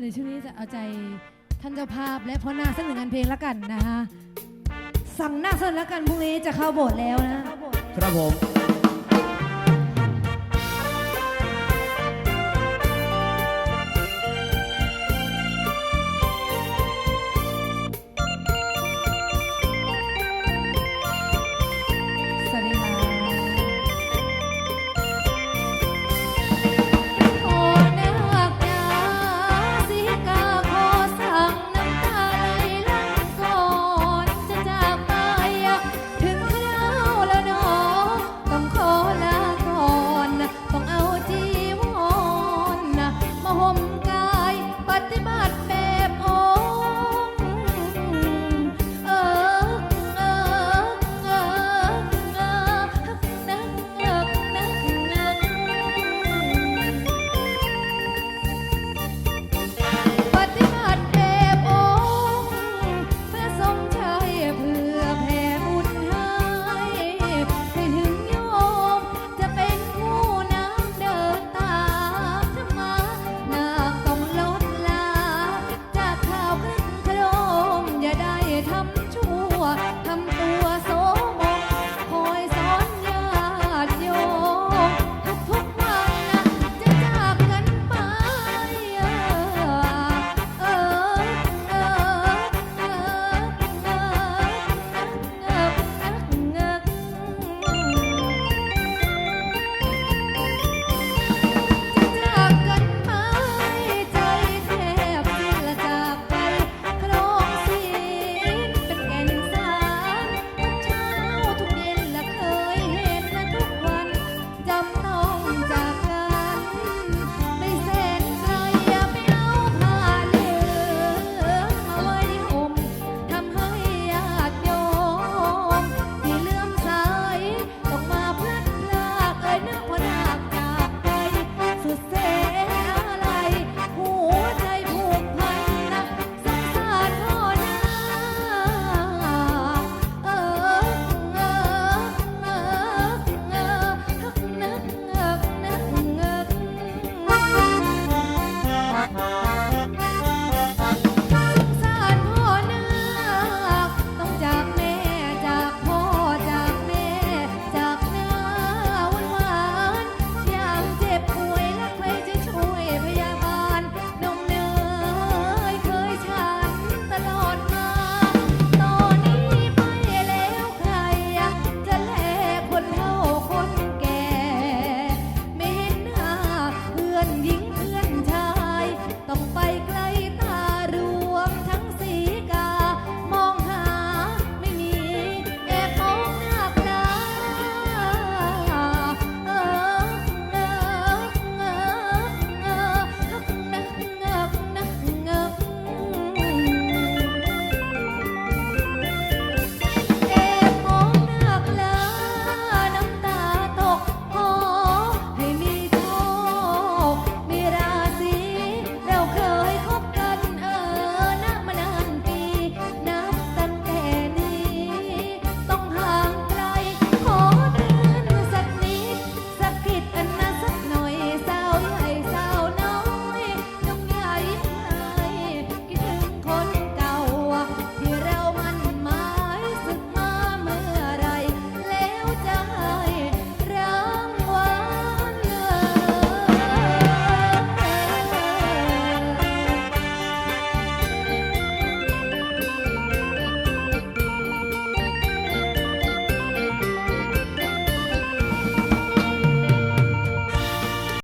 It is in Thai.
เดี๋ยวช่วงนี้จะเอาใจท่านเจ้าภาพและพ่อนาสักหนึ่งงานเพลงละกันนะคะ สั่งนาสักแล้วกันพรุ่งนี้จะเข้าโบสถ์แล้วนะ ครับผม